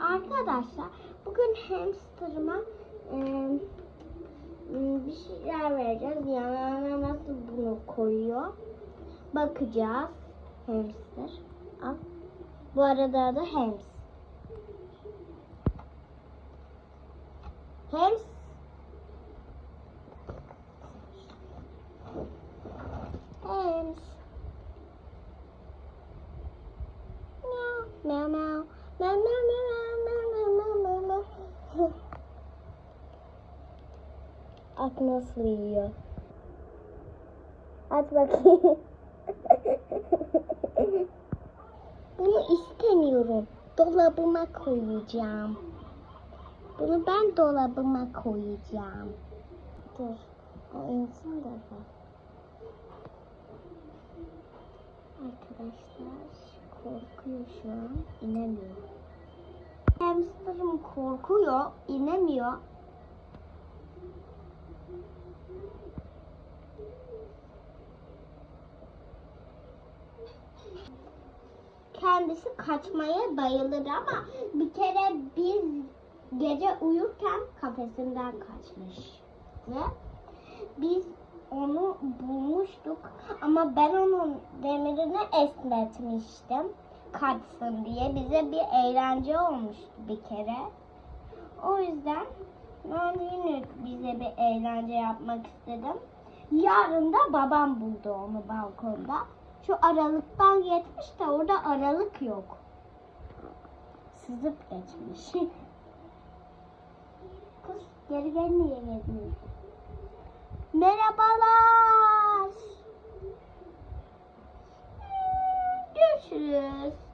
Arkadaşlar bugün hamsterıma e, bir şeyler vereceğiz. Yanına nasıl bunu koyuyor bakacağız. Hamster. Al. Bu arada da hams. Hams. Hams. Meow. Meow, meow, meow, meow, meow, meow, meow, meow. Bak nasıl yiyor. Aç bakayım. Bunu istemiyorum. Dolabıma koyacağım. Bunu ben dolabıma koyacağım. Dur. O insin de bak. Arkadaşlar korkuyor şu an. inemiyor. Hamsterım korkuyor. inemiyor. Kendisi kaçmaya bayılır ama bir kere biz gece uyurken kafesinden kaçmış. Ve biz onu bulmuştuk ama ben onun demirini esnetmiştim kaçsın diye. Bize bir eğlence olmuştu bir kere. O yüzden ben yine bize bir eğlence yapmak istedim. Yarın da babam buldu onu balkonda. Şu aralıktan geçmiş de orada aralık yok. Sızıp geçmiş. Kız geri gel niye gelmiyor? Merhabalar. Görüşürüz.